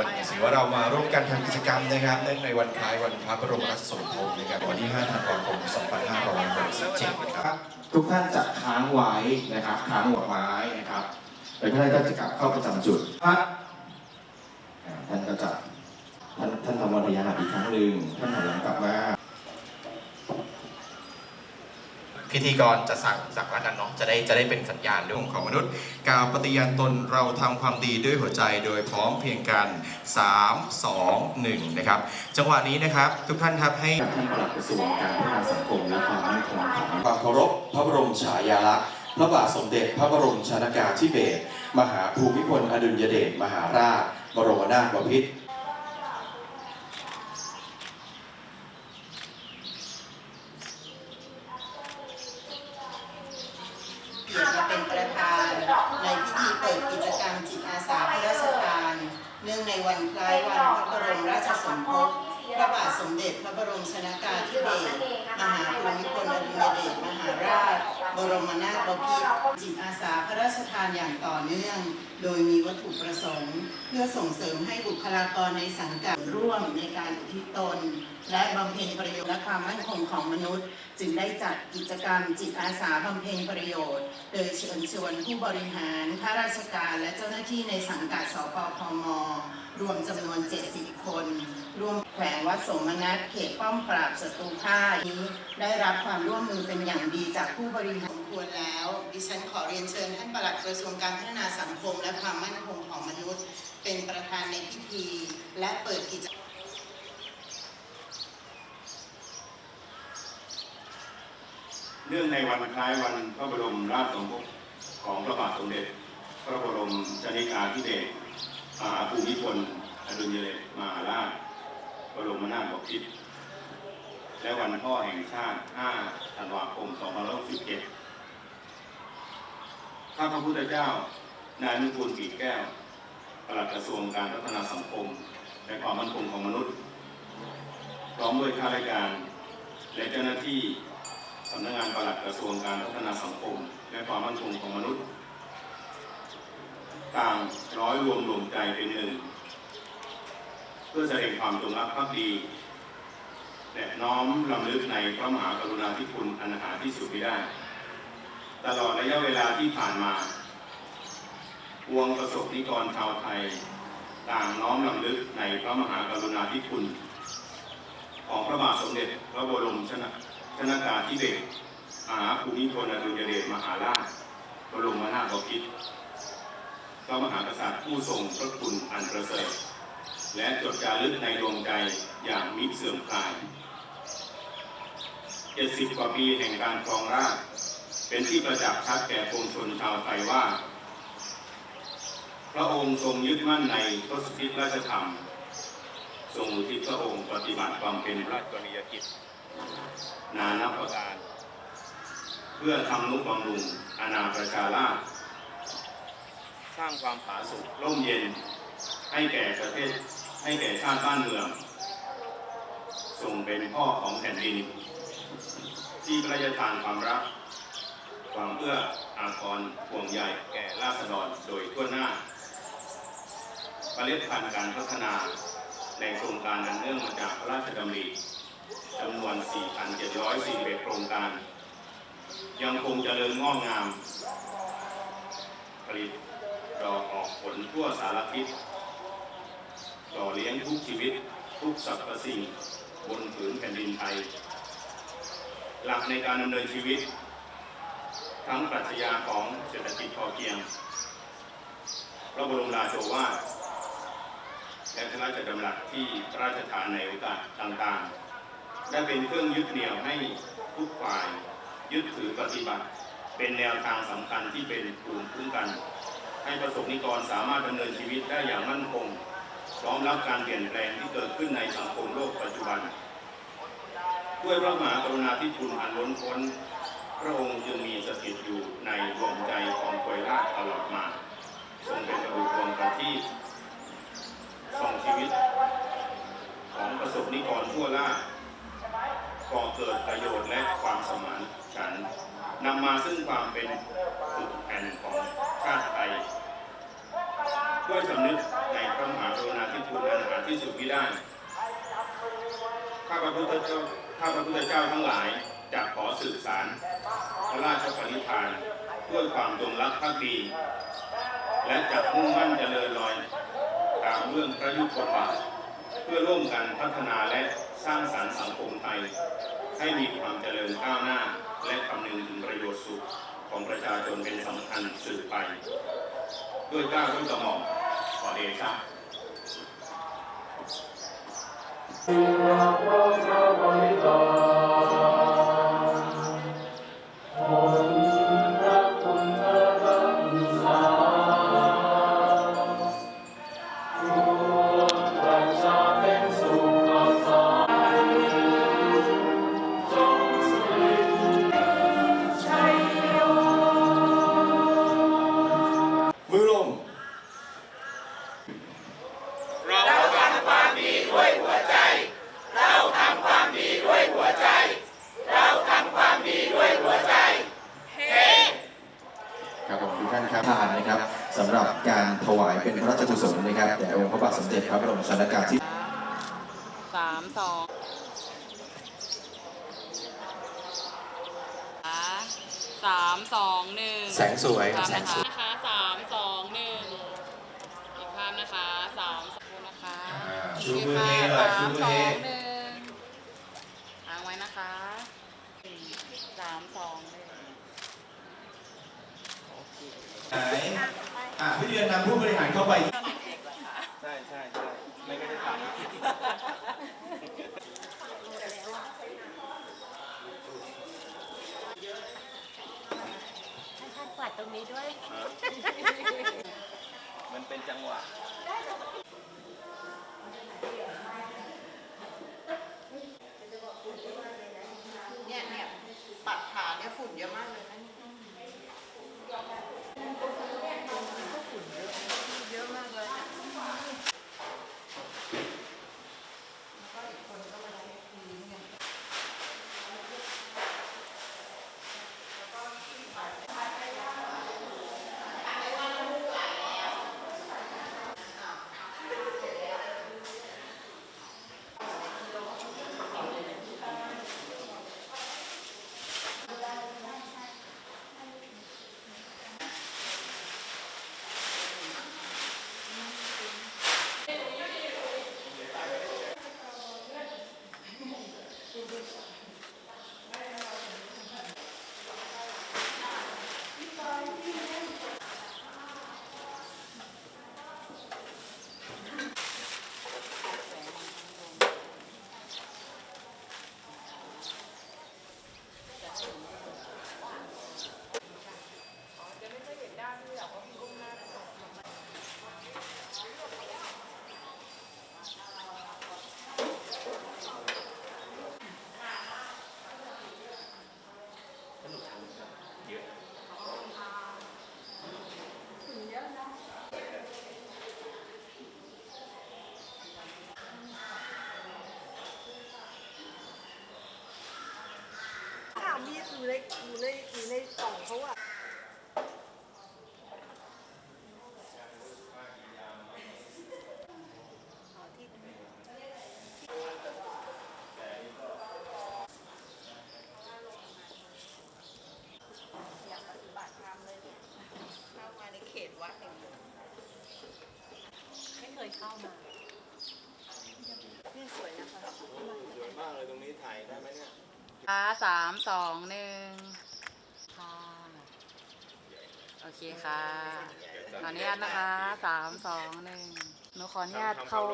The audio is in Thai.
วันนี้ถือว่าเรามาร่วมกันทำกิจกรรมนะครับ ในวันคล้ายวันพระบรมราชสมภพนะครับวันที่5ธันวาคม2567นะครับทุกท่านจะค้างไว้นะครับค้างหัวไม้นะครับแล้วท่านก็จะกลับเข้าประจำจุดพระท่านก็จะท่านท่านทำวันทยาหัดอีกครั้งหนึ่งท่านหันหลังกลับมา พิธีกรจะสั่งสักแล้วกันเนาะจะได้จะได้เป็นสัญญาณเรื่องของมนุษย์กล่าวปฏิญาณตนเราทำความดีด้วยหัวใจโดยพร้อมเพียงกัน 3 2 1 นะครับ จังหวะนี้นะครับ ทุกท่านครับให้ท่านปลัดกระทรวงการพัฒนาสังคมและความมั่นคงของความเคารพพระบรมฉายาลักษณ์พระบาทสมเด็จพระบรมชนากาธิเบศรมหาภูมิพลอดุลยเดชมหาราช บรมนาถบพิตร เกียรติมาเป็นประธานในพิธีเปิดกิจกรรมจิตอาสาพระราชทาน เนื่องใน วันคล้ายวันพระบรมราชสมภพพระบาทสมเด็จพระบรมชนากาธิเบศรมหาภูมิพลอดุลยเดชมหาราช บรมนาถบพิตรจิตอาสาพระราชทานอย่างต่อเนื่อง โดยมีวัตถุประสงค์ เพื่อส่งเสริมให้บุคลากรในสังกัดร่วมในการอุทิศตน และบำเพ็ญประโยชน์และความมั่นคงของมนุษย์ จึงได้จัดกิจกรรมจิตอาสาบำเพ็ญประโยชน์ โดยเชิญชวนผู้บริหารข้าราชการและเจ้าหน้าที่ในสังกัดสปพม รวมจำนวน 70 คนร่วมแขวงวัดสมนัตเขตป้อมปราบศัตรูพ่ายนี้ ได้รับความร่วมมือเป็นอย่างดีจากผู้บริหารสมควรแล้ว ดิฉันขอเรียนเชิญท่านปลัดกระทรวงการพัฒนาสังคม และความมั่นคงของมนุษย์ เป็นประธานในพิธี และเปิดกิจเนื่องในวันคล้ายวันพระบรมราชสมภพของพระบาทสมเด็จ พระบรมชนกาธิเบศรมหาภูมิพล อดุลยเดชมหาราชบรมนาถบพิตรและวันพ่อแห่งชาติ 5 ธันวาคม 2567 ข้าพระพุทธเจ้า นายนุกูลกีแก้ว ปลัดกระทรวงการพัฒนาสังคม และความมั่นคงของมนุษย์ พร้อมด้วยข้าราชการ และเจ้าหน้าที่สำนักงานปลัดกระทรวงการพัฒนาสังคม และความมั่นคงของมนุษย์ ต่างร้อยรวมรวมใจเป็นหนึ่ง พื่อแสดงความจงรักภักดีและน้อมรำลึกในพระมหากรุณาธิคุณอันหาที่สุดไม่ได้ ตลอดระยะเวลาที่ผ่านมา วงประสบนิกรชาวไทย ต่างน้อมรำลึกในพระมหากรุณาธิคุณ ของพระบาทสมเด็จพระบรมชนชนากาธิเบศรมหาภูมิพลอดุลยเดชมหาราชบรมนาถบพิตรพระมหากษัตริย์ผู้ทรงพระคุณอันประเสริฐ และจดจารึกในดวงใจอย่างมิเสื่อมคลาย 70 กว่าปีแห่งการครองราชเป็นที่ประจักษ์ชัดแก่ปวงชนชาวไทยว่า พระองค์ทรงยึดมั่นในทศพิธราชธรรม ทรงอุทิศพระองค์ปฏิบัติความเป็นพระกริยกิจ นานับประการ เพื่อทำนุบำรุงอาณาประชาราษฎร์สร้างความผาสุกร่มเย็นให้แก่ประเทศ ให้แก่ชาติบ้านเมืองทรงเป็นพ่อของแผ่นดิน ที่พระราชทานความรัก ความเอื้ออาทรห่วงใยแก่ราษฎรโดยทั่วหน้าเล็ดพันธุ์การพัฒนาในโครงการอันเนื่องมาจากพระราชดำริจำนวน 4,741 โครงการ ยังคงเจริญงอกงาม ผลิตดอกออกผลทั่วสารทิศ เลี้ยงทุกชีวิต ทุกสรรพสิ่งบนผืนแผ่นดินไทย หลักในการดำเนินชีวิต ทั้งปรัชญาของเศรษฐกิจพอเพียง พระบรมราโชวาทและพระราชดำรัสที่พระราชทานในโอกาสต่างๆ ได้เป็นเครื่องยึดเหนี่ยวให้ทุกฝ่ายยึดถือปฏิบัติ เป็นแนวทางสำคัญที่เป็นภูมิคุ้มกัน ให้ประสบนิกรสามารถดำเนินชีวิตได้อย่างมั่นคง พร้อมรับการเปลี่ยนแปลงที่เกิดขึ้นในสังคมโลกปัจจุบัน ด้วยพระมหากรุณาธิคุณอันล้นพ้น พระองค์จึงมีสถิตอยู่ในดวงใจของควยราชตลอดมาทรงเป็นกระดูกวงประทีปส่องชีวิต ของประสบนิกรทั่วล่าก่อเกิดประโยชน์และความสมานฉันท์นำมาซึ่งความเป็นปึกแผ่นของชาติไทย ด้วยสำนึกในพระมหากรุณาธิคุณอันหาที่สุดมิได้ ข้าพระพุทธเจ้าข้าพระพุทธเจ้าทั้งหลายจะขอสื่อสารพระราชปณิธานด้วยความจงรักภักดี และจะมุ่งมั่นเจริญรอย ตามเรื่องพระยุคลบาทเพื่อร่วมกันพัฒนาและสร้างสรรค์สังคมไทย ให้มีความเจริญก้าวหน้า และคำนึงถึงประโยชน์สุข ของประชาชนเป็นสำคัญสืบไป ด้วยก้าวด้วยกระหม่อมขอเดชะมือ วายเป็นพระราชกุศลนะครับแด่องค์พระบาทสมเด็จพระบรมชนกาธิสามสองสามสองหนึ่งแสงสวยภาพแสงนะสคะวย นะคะสามสองหนึ่งอีกภาพนะคะสามสองนะคะอ่าโอชูเคมือค่ะเฮเลยชูสามมือสอเฮงหนึ่งทางไว้นะคะสามสองหนึ่ง ไหน อะพี่เดือนนำผู้บริหารเข้าไป ใช่ใช่ใช่ไม่ได้ทำให้ท่านกวาดตรงนี้ด้วย มันเป็นจังหวะ เนี่ยเนี่ยปัดขาเนี่ยฝุ่นเยอะมากเลยนะเยอะมากเลยนะแล้วก็อีกคนก็มาเช็คพื้นไง ถามมีอยู่ในอยู่ในอยู่ในกล่องเขาอะ อยากปฏิบัติธรรมเลยเนี่ยเข้ามาในเขตวัดอย่างนี้ ไม่เค ยเข้ามานี่สวยนะคะค่ะสามสองหนึ่งค่ะโอเคค่ะ ขออนุญาตนะคะสามสองหนึ่งหนูขออนุญาตเข้า